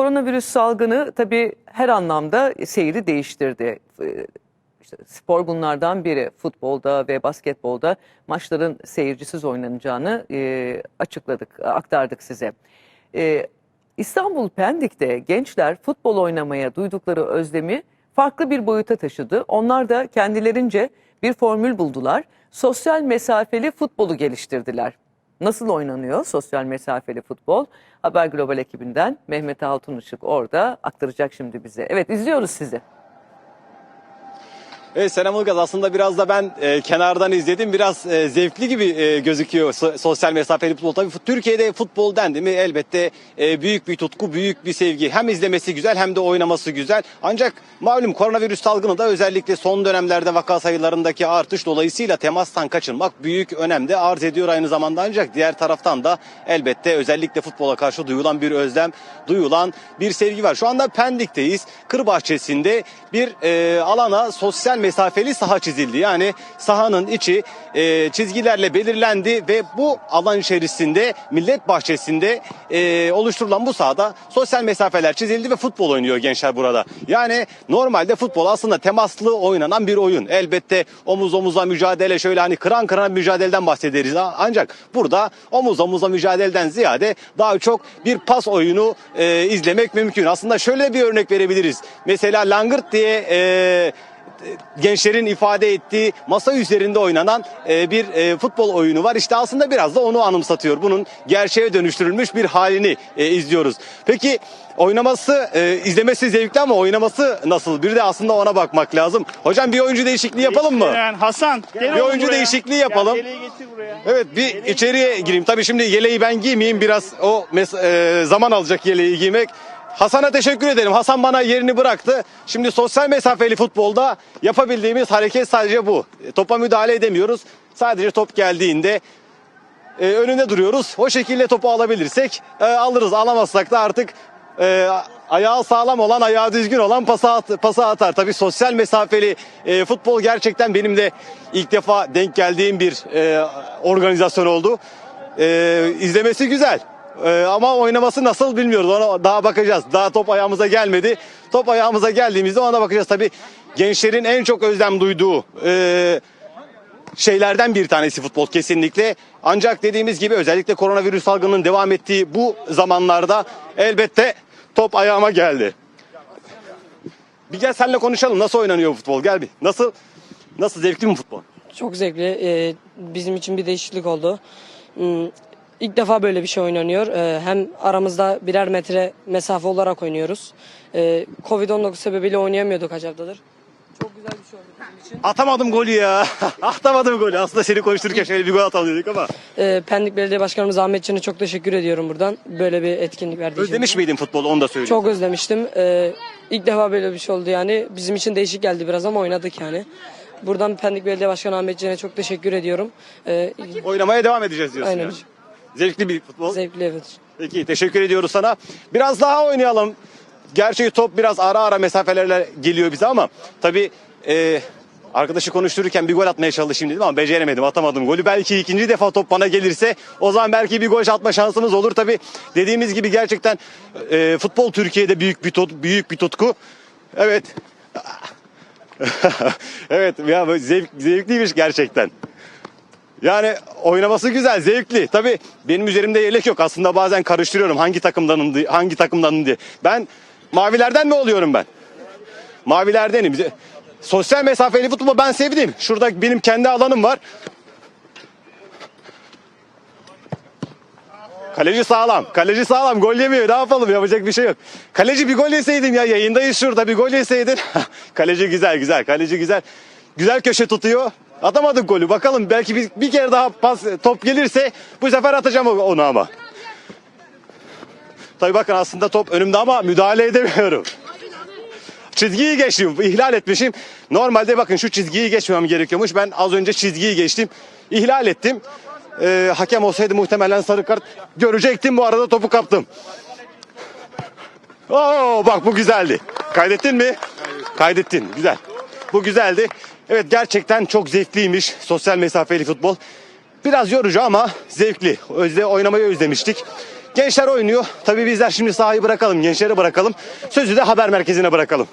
koronavirüs salgını tabii her anlamda seyri değiştirdi. Ee, İşte spor bunlardan biri. Futbolda ve basketbolda maçların seyircisiz oynanacağını e, açıkladık, aktardık size. E, İstanbul Pendik'te gençler futbol oynamaya duydukları özlemi farklı bir boyuta taşıdı. Onlar da kendilerince bir formül buldular. Sosyal mesafeli futbolu geliştirdiler. Nasıl oynanıyor sosyal mesafeli futbol? Haber Global ekibinden Mehmet Altunışık orada aktaracak şimdi bize. Evet izliyoruz sizi. Evet Selam Ilgaz aslında biraz da ben e, kenardan izledim. Biraz e, zevkli gibi e, gözüküyor so- sosyal mesafeli futbol. Tabii Türkiye'de futbol dendi mi elbette e, büyük bir tutku, büyük bir sevgi. Hem izlemesi güzel hem de oynaması güzel. Ancak malum koronavirüs salgını da özellikle son dönemlerde vaka sayılarındaki artış dolayısıyla temastan kaçınmak büyük önemde arz ediyor aynı zamanda. Ancak diğer taraftan da elbette özellikle futbola karşı duyulan bir özlem, duyulan bir sevgi var. Şu anda Pendik'teyiz. Kır bahçesinde bir e, alana sosyal mesafeli saha çizildi. Yani sahanın içi e, çizgilerle belirlendi ve bu alan içerisinde millet bahçesinde e, oluşturulan bu sahada sosyal mesafeler çizildi ve futbol oynuyor gençler burada. Yani normalde futbol aslında temaslı oynanan bir oyun. Elbette omuz omuza mücadele şöyle hani kıran kırana bir mücadeleden bahsederiz. Ancak burada omuz omuza mücadeleden ziyade daha çok bir pas oyunu e, izlemek mümkün. Aslında şöyle bir örnek verebiliriz. Mesela langırt diye e, gençlerin ifade ettiği masa üzerinde oynanan e, bir e, futbol oyunu var. İşte aslında biraz da onu anımsatıyor. Bunun gerçeğe dönüştürülmüş bir halini e, izliyoruz. Peki oynaması, e, izlemesi zevkli ama oynaması nasıl? Bir de aslında ona bakmak lazım. Hocam bir oyuncu değişikliği yapalım mı? Yani Hasan. gel Bir oyuncu buraya. değişikliği yapalım. Gel. Evet bir içeriye gireyim. Tabii şimdi yeleği ben giymeyeyim. Biraz o mes- e, zaman alacak yeleği giymek. Hasan'a teşekkür ederim. Hasan bana yerini bıraktı. Şimdi sosyal mesafeli futbolda yapabildiğimiz hareket sadece bu. E, Topa müdahale edemiyoruz. Sadece top geldiğinde e, önünde duruyoruz. O şekilde topu alabilirsek e, alırız. Alamazsak da artık e, ayağı sağlam olan, ayağı düzgün olan pası, at, pası atar. Tabii sosyal mesafeli e, futbol gerçekten benim de ilk defa denk geldiğim bir e, organizasyon oldu. E, izlemesi güzel. E, ama oynaması nasıl bilmiyoruz. Ona daha bakacağız. Daha top ayağımıza gelmedi. Top ayağımıza geldiğimizde ona bakacağız. Tabii gençlerin en çok özlem duyduğu e, şeylerden bir tanesi futbol kesinlikle. Ancak dediğimiz gibi özellikle koronavirüs salgının devam ettiği bu zamanlarda elbette top ayağıma geldi. Bir gel seninle konuşalım. Nasıl oynanıyor futbol? Gel bir. Nasıl? Nasıl zevkli mi futbol? Çok zevkli. Ee, bizim için bir değişiklik oldu. İlk defa böyle bir şey oynanıyor. Ee, hem aramızda birer metre mesafe olarak oynuyoruz. Ee, Covid-19 sebebiyle oynayamıyorduk kaç haftadır. Çok güzel bir şey oldu bizim için. Atamadım golü ya. Atamadım golü. Aslında seni konuştururken şöyle bir gol atalım dedik ama. Ee, Pendik Belediye Başkanımız Ahmet Çin'e çok teşekkür ediyorum buradan. Böyle bir etkinlik verdiği için. Özlemiş miydin futbolu onu da söyleyeyim. Çok özlemiştim. Ee, ilk defa böyle bir şey oldu yani. Bizim için değişik geldi biraz ama oynadık yani. Buradan Pendik Belediye Başkanı Ahmet Çin'e çok teşekkür ediyorum. Ee, Oynamaya devam edeceğiz diyorsun Aynen. yani. Zevkli bir futbol. zevkli evet. Peki teşekkür ediyoruz sana. Biraz daha oynayalım. Gerçi top biraz ara ara mesafelerle geliyor bize ama tabii e, arkadaşı konuştururken bir gol atmaya çalışayım dedim ama beceremedim atamadım golü. Belki ikinci defa top bana gelirse o zaman belki bir gol atma şansımız olur. Tabii dediğimiz gibi gerçekten e, futbol Türkiye'de büyük bir tut, büyük bir tutku. Evet. evet ya zevk, zevkliymiş gerçekten. Yani oynaması güzel, zevkli. Tabii benim üzerimde yelek yok. Aslında bazen karıştırıyorum hangi takımdanım diye, hangi takımdanım diye. Ben mavilerden mi oluyorum ben? Mavilerdenim. Sosyal mesafeli futbolu ben sevdim. Şurada benim kendi alanım var. Kaleci sağlam. Kaleci sağlam. Gol yemiyor. Ne yapalım? Yapacak bir şey yok. Kaleci bir gol yeseydin ya. Yayındayız şurada. Bir gol yeseydin. Kaleci güzel güzel. Kaleci güzel. Güzel köşe tutuyor. Atamadık golü. Bakalım belki bir, bir kere daha pas top gelirse bu sefer atacağım onu ama. Tabii bakın aslında top önümde ama müdahale edemiyorum. Çizgiyi geçtim. ihlal etmişim. Normalde bakın şu çizgiyi geçmem gerekiyormuş. Ben az önce çizgiyi geçtim. İhlal ettim. Ee, hakem olsaydı muhtemelen sarı kart görecektim. Bu arada topu kaptım. Oo bak bu güzeldi. Kaydettin mi? Kaydettin. Güzel. Bu güzeldi. Evet gerçekten çok zevkliymiş sosyal mesafeli futbol. Biraz yorucu ama zevkli. Özle oynamayı özlemiştik. Gençler oynuyor. Tabii bizler şimdi sahayı bırakalım, gençleri bırakalım. Sözü de haber merkezine bırakalım.